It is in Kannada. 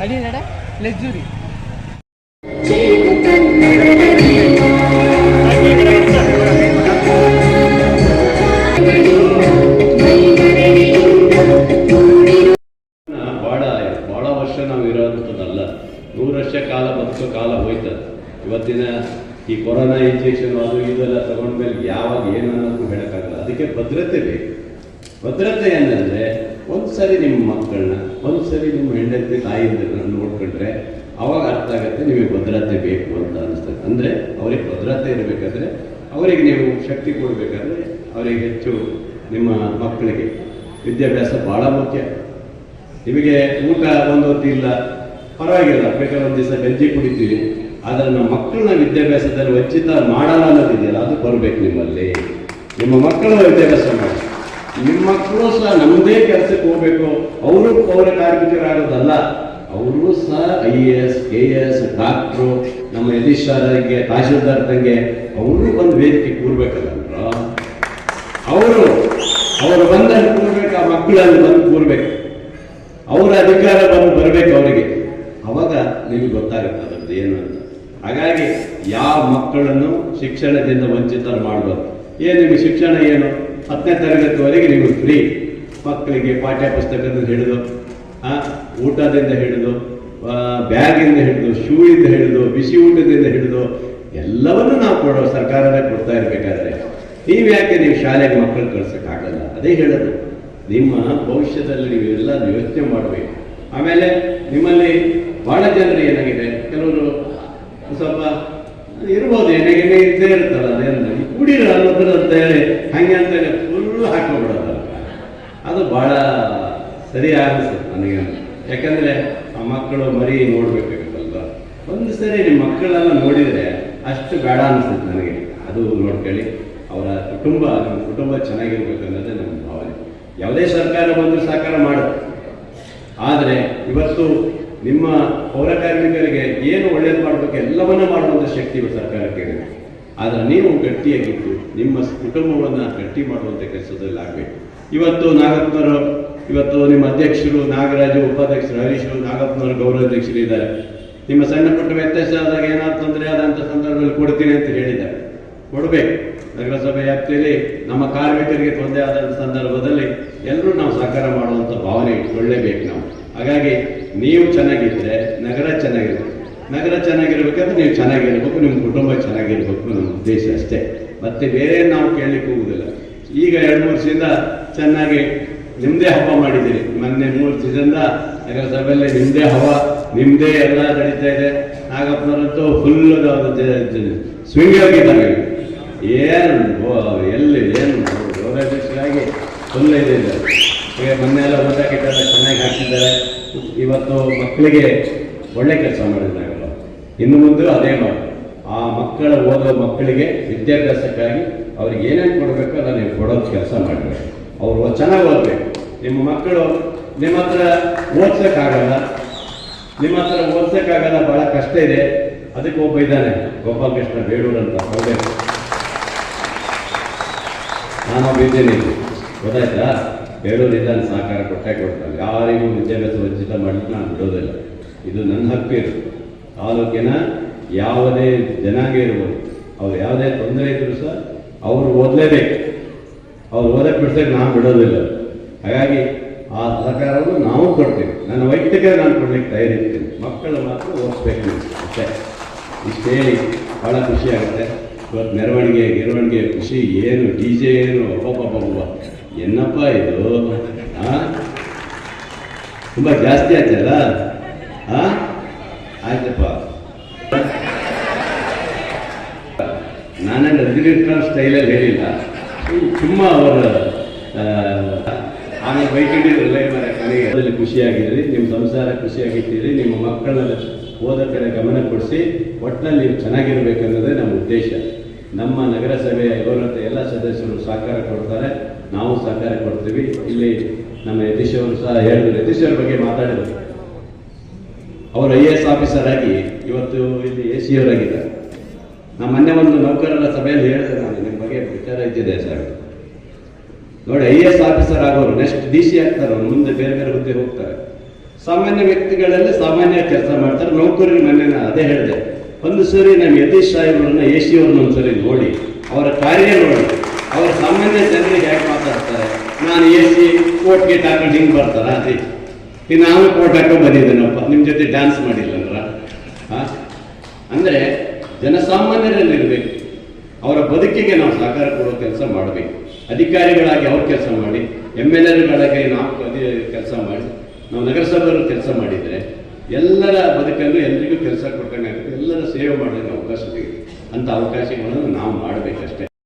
ಲೆಕ್ಸುರಿ. ಭಾಳ ಭಾಳ ವರ್ಷ ನಾವು ಇರೋವಂಥದ್ದಲ್ಲ ನೂರು ವರ್ಷ ಕಾಲ ಬದುಕೋ ಕಾಲ ಹೋಯ್ತದೆ. ಇವತ್ತಿನ ಈ ಕೊರೋನಾ ಇಂಜೆಕ್ಷನ್ ಅದು ಇದೆಲ್ಲ ತಗೊಂಡ್ಮೇಲೆ ಯಾವಾಗ ಏನು ಅನ್ನೋದು ಹೇಳೋಕ್ಕಾಗಲ್ಲ. ಅದಕ್ಕೆ ಭದ್ರತೆ ಬೇಕು. ಭದ್ರತೆ ಏನಂದರೆ ಒಂದು ಸರಿ ನಿಮ್ಮ ಮಕ್ಕಳನ್ನ ಒಂದು ಸರಿ ನಿಮ್ಮ ಹೆಂಡತಿ ತಾಯಿಯಿಂದ ನೋಡ್ಕೊಂಡ್ರೆ ಅವಾಗ ಅರ್ಥ ಆಗುತ್ತೆ ನಿಮಗೆ ಭದ್ರತೆ ಬೇಕು ಅಂತ ಅನಿಸ್ತದೆ ಅಂದರೆ ಅವರಿಗೆ ಭದ್ರತೆ ಇರಬೇಕಾದ್ರೆ ಅವರಿಗೆ ನೀವು ಶಕ್ತಿ ಕೊಡಬೇಕಾದ್ರೆ ಅವರಿಗೆ ಹೆಚ್ಚು ನಿಮ್ಮ ಮಕ್ಕಳಿಗೆ ವಿದ್ಯಾಭ್ಯಾಸ ಭಾಳ ಮುಖ್ಯ. ನಿಮಗೆ ಊಟ ಒಂದು ಹೊತ್ತು ಇಲ್ಲ, ಪರವಾಗಿಲ್ಲ, ಬೇಕಾದ್ರೆ ಒಂದು ದಿವಸ ಗಂಜಿ ಕುಡಿತೀವಿ ಆದರೆ ನಮ್ಮ ಮಕ್ಕಳನ್ನ ವಿದ್ಯಾಭ್ಯಾಸದಲ್ಲಿ ವಂಚಿತ ಮಾಡಲ್ಲ ಅನ್ನೋದಿದೆಯಲ್ಲ, ಅದು ಬರಬೇಕು ನಿಮ್ಮಲ್ಲಿ. ನಿಮ್ಮ ಮಕ್ಕಳನ್ನ ವಿದ್ಯಾಭ್ಯಾಸ ಮಾಡಿ. ನಿಮ್ಮ ಮಕ್ಕಳು ಸಹ ನಮ್ಮದೇ ಕೆಲಸಕ್ಕೆ ಹೋಗ್ಬೇಕು. ಅವರು ಪೌರ ಕಾರ್ಮಿಕರಾಗೋದಲ್ಲ. ಅವರು ಸಹ I A S K S doctor, ನಮ್ಮ ಯತೀಶ್ವರಿಗೆ ತಹಶೀಲ್ದಾರ್ ತಂಗೆ, ಅವರು ಒಂದು ವೇದಿಕೆ ಕೂರ್ಬೇಕಲ್ಲ ಅವರು ಅವರು ಬಂದಲ್ಲಿ ಕೂರ್ಬೇಕು, ಆ ಮಕ್ಕಳಲ್ಲಿ ಬಂದು ಕೂರ್ಬೇಕು. ಅವರ ಅಧಿಕಾರ ಬಂದು ಬರಬೇಕು ಅವರಿಗೆ. ಅವಾಗ ನಿಮಗೆ ಗೊತ್ತಾಗುತ್ತೆ ಅದರದ್ದು ಏನು ಅಂತ. ಹಾಗಾಗಿ ಯಾವ ಮಕ್ಕಳನ್ನು ಶಿಕ್ಷಣದಿಂದ ವಂಚಿತರು ಮಾಡಬಾರ್ದು. ಏನು ನಿಮಗೆ ಶಿಕ್ಷಣ ಏನು? ಹತ್ತನೇ ತರಗತಿವರೆಗೆ ನೀವು ಫ್ರೀ ಮಕ್ಕಳಿಗೆ ಪಾಠ್ಯ ಪುಸ್ತಕದಿಂದ ಹಿಡಿದು ಊಟದಿಂದ ಹಿಡಿದು ಬ್ಯಾಗಿಂದ ಹಿಡಿದು ಶೂ ಇಂದ ಹಿಡಿದು, ಬಿಸಿ ಊಟದಿಂದ ಹಿಡಿದು, ಎಲ್ಲವನ್ನು ನಾವು ಕೊಡೋ ಸರ್ಕಾರನೇ ಕೊಡ್ತಾ ಇರಬೇಕಾದ್ರೆ ನೀವು ಯಾಕೆ ನೀವು ಶಾಲೆಗೆ ಮಕ್ಕಳು ಕಳ್ಸೋಕ್ಕಾಗಲ್ಲ ಅದೇ ಹೇಳೋದು. ನಿಮ್ಮ ಭವಿಷ್ಯದಲ್ಲಿ ನೀವು ಎಲ್ಲ ಯೋಚನೆ ಮಾಡಬೇಕು. ಆಮೇಲೆ ನಿಮ್ಮಲ್ಲಿ ಬಹಳ ಜನರು ಏನಾಗಿದೆ? ಕೆಲವರು ಸ್ವಲ್ಪ ಇರ್ಬೋದು ಏನಾಗಿ ಇದ್ದೇ ಇರ್ತಲ್ಲ ಅದೇನು ಈ ಕುಡೀರ ಅನ್ನೋದ್ರ ಅಂತ ಹೇಳಿ ಹಂಗೆ ಅಂತ ಫುಲ್ ಹಾಕೋಬಿಡೋದು ಅದು ಬಹಳ ಸರಿ ಅನಿಸುತ್ತೆ ನನಗೆ. ಯಾಕಂದ್ರೆ ಆ ಮಕ್ಕಳು ಮರಿ ನೋಡ್ಬೇಕಾಗುತ್ತಲ್ವ? ಒಂದು ಸರಿ ನಿಮ್ಮ ಮಕ್ಕಳೆಲ್ಲ ನೋಡಿದರೆ ಅಷ್ಟು ಬೇಡ ಅನಿಸುತ್ತೆ ನನಗೆ. ಅದು ನೋಡ್ಕೊಳ್ಳಿ. ಅವರ ಕುಟುಂಬ, ನಮ್ಮ ಕುಟುಂಬ ಚೆನ್ನಾಗಿರ್ಬೇಕು ಅನ್ನೋದೇ ನಮ್ಮ ಭಾವನೆ. ಯಾವುದೇ ಸರ್ಕಾರ ಬಂದರೂ ಸಹಕಾರ ಮಾಡುತ್ತೆ. ಆದರೆ ಇವತ್ತು ನಿಮ್ಮ ಪೌರ ಕಾರ್ಮಿಕರಿಗೆ ಏನು ಒಳ್ಳೇದು ಮಾಡಬೇಕು ಎಲ್ಲವನ್ನ ಮಾಡುವಂಥ ಶಕ್ತಿ ಸರ್ಕಾರಕ್ಕೆ ಆದರೆ ನೀವು ಗಟ್ಟಿಯಾಗಿದ್ದು ನಿಮ್ಮ ಕುಟುಂಬವನ್ನು ಗಟ್ಟಿ ಮಾಡುವಂಥ ಕೆಲಸದಲ್ಲಿ ಆಗಬೇಕು. ಇವತ್ತು ನಾಗಪ್ಪನವರು, ಇವತ್ತು ನಿಮ್ಮ ಅಧ್ಯಕ್ಷರು, ನಾಗರಾಜು ಉಪಾಧ್ಯಕ್ಷರು, ಹರೀಶರು, ನಾಗಪ್ಪನವರು ಗೌರವಾಧ್ಯಕ್ಷರು ಇದ್ದಾರೆ ನಿಮ್ಮ ಸಣ್ಣ ಪುಟ್ಟ ವ್ಯತ್ಯಾಸ ಆದಾಗ ಏನಾದ್ರು ತೊಂದರೆ ಆದಂಥ ಸಂದರ್ಭದಲ್ಲಿ ಕೊಡ್ತೀನಿ ಅಂತ ಹೇಳಿದ್ದಾರೆ. ಕೊಡಬೇಕು. ನಗರಸಭೆ ವ್ಯಾಪ್ತಿಯಲ್ಲಿ ನಮ್ಮ ಕಾರ್ಮಿಕರಿಗೆ ತೊಂದರೆ ಆದಂಥ ಸಂದರ್ಭದಲ್ಲಿ ಎಲ್ಲರೂ ನಾವು ಸಹಕಾರ ಮಾಡುವಂಥ ಭಾವನೆ ಇಟ್ಕೊಳ್ಳೇಬೇಕು ನಾವು. ಹಾಗಾಗಿ ನೀವು ಚೆನ್ನಾಗಿದ್ದರೆ ನಗರ ಚೆನ್ನಾಗಿರುತ್ತೆ ನಗರ ಚೆನ್ನಾಗಿರ್ಬೇಕಂದ್ರೆ ನೀವು ಚೆನ್ನಾಗಿರ್ಬೇಕು, ನಿಮ್ಮ ಕುಟುಂಬ ಚೆನ್ನಾಗಿರ್ಬೇಕು ನಮ್ಮ ಉದ್ದೇಶ ಅಷ್ಟೇ. ಮತ್ತೆ ಬೇರೆ ನಾವು ಕೇಳಲಿಕ್ಕೆ ಹೋಗುದಿಲ್ಲ ಈಗ ಎರಡು ಮೂರು ದಿನದಿಂದ ಚೆನ್ನಾಗಿ ನಿಮ್ಮದೇ ಹಬ್ಬ ಮಾಡಿದ್ದೀರಿ. ಮೊನ್ನೆ ಮೂರು ದಿನದಿಂದ ನಗರಸಭೆಯಲ್ಲಿ ನಿಮ್ಮದೇ ಹವ ನಿಮ್ಮದೇ ಎಲ್ಲ ನಡೀತಾ ಇದೆ. ನಾಗಪ್ಪನವರಂತೂ ಫುಲ್ ಸ್ವಿಂಗ್ ಆಗಿದ್ದಾರೆ ಏನು ಎಲ್ಲಿ, ಏನು ಗೌರವಾಧ್ಯಕ್ಷರಾಗಿ ಫುಲ್ ಇದೆ. ಈಗ ಮೊನ್ನೆ ಎಲ್ಲ ಊಟ ಗಿಟ್ಟ ಚೆನ್ನಾಗಿ ಹಾಕಿದ್ದಾರೆ. ಇವತ್ತು ಮಕ್ಕಳಿಗೆ ಒಳ್ಳೆ ಕೆಲಸ ಮಾಡಿದ್ದಾಗಲ್ಲ ಇನ್ನು ಮುಂದೆ ಅದೇ ಮಾಡಿ ಆ ಮಕ್ಕಳ ಓದೋ ಮಕ್ಕಳಿಗೆ ವಿದ್ಯಾಭ್ಯಾಸಕ್ಕಾಗಿ ಅವ್ರಿಗೆ ಏನೇನು ಕೊಡಬೇಕು ಅದನ್ನು ನೀವು ಕೊಡೋದು ಕೆಲಸ ಮಾಡಬೇಕು ಅವರು ಚೆನ್ನಾಗಿ ಓದಬೇಕು. ನಿಮ್ಮ ಮಕ್ಕಳು ನಿಮ್ಮ ಹತ್ರ ಓದ್ಸೋಕ್ಕಾಗಲ್ಲ. ನಿಮ್ಮ ಹತ್ರ ಓದ್ಸೋಕ್ಕಾಗಲ್ಲ ಭಾಳ ಕಷ್ಟ ಇದೆ. ಅದಕ್ಕೆ ಒಬ್ಬ ಇದ್ದಾನೆ. ಗೋಪಾಲಕೃಷ್ಣ ಬೇಡೂರು ಅಂತ. ಹೌದೇ? ನಾನು ಇದ್ದೇನೆ. ಗೊತ್ತಾಯ್ತಾ? ಬೇಡೂರಿಂದ ಸಹಕಾರ ಕೊಟ್ಟೆ ಕೊಡ್ತಾನೆ ಯಾರಿಗೂ ವಿದ್ಯಾಭ್ಯಾಸ ವಂಚಿತ ಮಾಡಲಿಕ್ಕೆ ನಾನು ಬಿಡೋದಿಲ್ಲ. ಇದು ನನ್ನ ಹಕ್ಕು ಇರು ತಾಲೂಕಿನ ಯಾವುದೇ ಜನಾಂಗ ಇರ್ಬೋದು. ಅವ್ರು ಯಾವುದೇ ತೊಂದರೆ ಇದ್ದರೂ ಸಹ ಅವರು ಓದಲೇಬೇಕು. ಅವ್ರು ಓದಕ್ಕೆ ಬಿಡ್ಸಕ್ಕೆ ನಾವು ಬಿಡೋದಿಲ್ಲ. ಹಾಗಾಗಿ ಆ ಸಹಕಾರವನ್ನು ನಾವು ಕೊಡ್ತೀವಿ. ನನ್ನ ವೈಯಕ್ತಿಕ ನಾನು ಕೊಡ್ಲಿಕ್ಕೆ ತಯಾರಿರ್ತೀನಿ. ಮಕ್ಕಳು ಮಾತ್ರ ಓದಿಸ್ಬೇಕು ಅಷ್ಟೇ. ಇಷ್ಟು ಹೇಳಿ ಭಾಳ ಖುಷಿಯಾಗುತ್ತೆ ಇವತ್ತು ಮೆರವಣಿಗೆ, ಗಿರವಣಿಗೆ, ಖುಷಿ ಏನು, ಡಿ ಜೆ ಏನು ಬಾ ಏನಪ್ಪ ಇದು. ಹಾಂ ತುಂಬ ಜಾಸ್ತಿ ಆಯ್ತಲ್ಲ? ಹಾಂ ಆಯ್ತಪ್ಪ. ನಾನೇನು ರಜನಿಕಾಂತ್ ಸ್ಟೈಲಲ್ಲಿ ಹೇಳಿಲ್ಲ. ತುಂಬ ಅವರ ಆಮೇಲೆ ಬೈಕಿಡಿದ್ರಲ್ಲ ನನಗೆ ಖುಷಿಯಾಗಿದ್ದೀರಿ ನಿಮ್ಮ ಸಂಸಾರ ಖುಷಿಯಾಗಿದ್ದೀರಿ ನಿಮ್ಮ ಮಕ್ಕಳನ್ನ ಓದೋ ಕಡೆ ಗಮನ ಕೊಡಿಸಿ ಒಟ್ಟಿನಲ್ಲಿ ನೀವು ಚೆನ್ನಾಗಿರ್ಬೇಕನ್ನೋದೇ ನಮ್ಮ ಉದ್ದೇಶ. ನಮ್ಮ ನಗರಸಭೆಯ ಗೌರವತೆ ಎಲ್ಲ ಸದಸ್ಯರು ಸಹಕಾರ ಕೊಡ್ತಾರೆ, ನಾವು ಸಹಕಾರ ಕೊಡ್ತೀವಿ. ಇಲ್ಲಿ ನಮ್ಮ ಯತೀಶ್ ಸಹ ಹೇಳಿದ್ರು ಯತೀಶ್ ಬಗ್ಗೆ ಮಾತಾಡಿದ್ರು. ಅವರು ಐ ಎ ಎಸ್ ಆಫೀಸರ್ ಆಗಿ ಇವತ್ತು ಇಲ್ಲಿ ಎ ಸಿ ಅವರಾಗಿದ್ದಾರೆ. ನಮ್ಮ ಮೊನ್ನೆ ಒಂದು ನೌಕರರ ಸಭೆಯಲ್ಲಿ ಹೇಳಿದೆ ನಾನು ನಿಮ್ಮ ಬಗ್ಗೆ ವಿಚಾರ ಇದ್ದಿದೆ ಸರ್. ನೋಡಿ, ಐ ಎಸ್ ಆಫೀಸರ್ ಆಗೋರು, ನೆಕ್ಸ್ಟ್ ಡಿ ಸಿ ಆಗ್ತಾರೆ ಮುಂದೆ ಬೇರೆ ಬೇರೆ ಹುದ್ದೆ ಹೋಗ್ತಾರೆ. ಸಾಮಾನ್ಯ ವ್ಯಕ್ತಿಗಳಲ್ಲಿ ಸಾಮಾನ್ಯ ಕೆಲಸ ಮಾಡ್ತಾರೆ ನೌಕರರಿಗೆ ಮೊನ್ನೆ ನಾನು ಅದೇ ಹೇಳಿದೆ. ಒಂದು ಸರಿ ನಮ್ಮ ಯತೀಶ್ ಸಾಹೇಬ್ರನ್ನ ಎ ಸಿ ಅವ್ರನ್ನ ಒಂದ್ಸರಿ ನೋಡಿ, ಅವರ ಕಾರ್ಯ ನೋಡಿ. ಅವರು ಸಾಮಾನ್ಯ ಜನರಿಗೆ ಯಾಕೆ ಮಾತಾಡ್ತಾರೆ? ನಾನು ಎ ಸಿ ಕೋಟ್ ಗೇಟ್ ಹಾಕೊಂಡು ಹಿಂಗೆ ಬರ್ತಾರ? ಅದೇ. ನಾನು ಕೋಟ್ ಹಾಕೊಂಡು ಬಂದಿದ್ದೇನಪ್ಪ ನಿಮ್ಮ ಜೊತೆ ಡ್ಯಾನ್ಸ್ ಮಾಡಿಲ್ಲ ಅಂದರೆ ಜನಸಾಮಾನ್ಯರಲ್ಲಿರಬೇಕು. ಅವರ ಬದುಕಿಗೆ ನಾವು ಸಹಕಾರ ಕೊಡೋ ಕೆಲಸ ಮಾಡಬೇಕು. ಅಧಿಕಾರಿಗಳಾಗಿ ಅವ್ರು ಕೆಲಸ ಮಾಡಿ ಎಂ ಎಲ್ ಎಗಳಾಗಿ ನಾವು ಕೆಲಸ ಮಾಡಿ, ನಾವು ನಗರಸಭೆಯವರು ಕೆಲಸ ಮಾಡಿದರೆ ಎಲ್ಲರ ಬದುಕಲ್ಲೂ ಎಲ್ರಿಗೂ ಕೆಲಸ ಕೊಟ್ಟಂಗೆ ಆಗುತ್ತೆ ಎಲ್ಲರ ಸೇವೆ ಮಾಡೋಕ್ಕೆ ಅವಕಾಶ ಸಿಗುತ್ತೆ. ಅಂಥ ಅವಕಾಶಗಳನ್ನು ನಾವು ಮಾಡಬೇಕಷ್ಟೇ.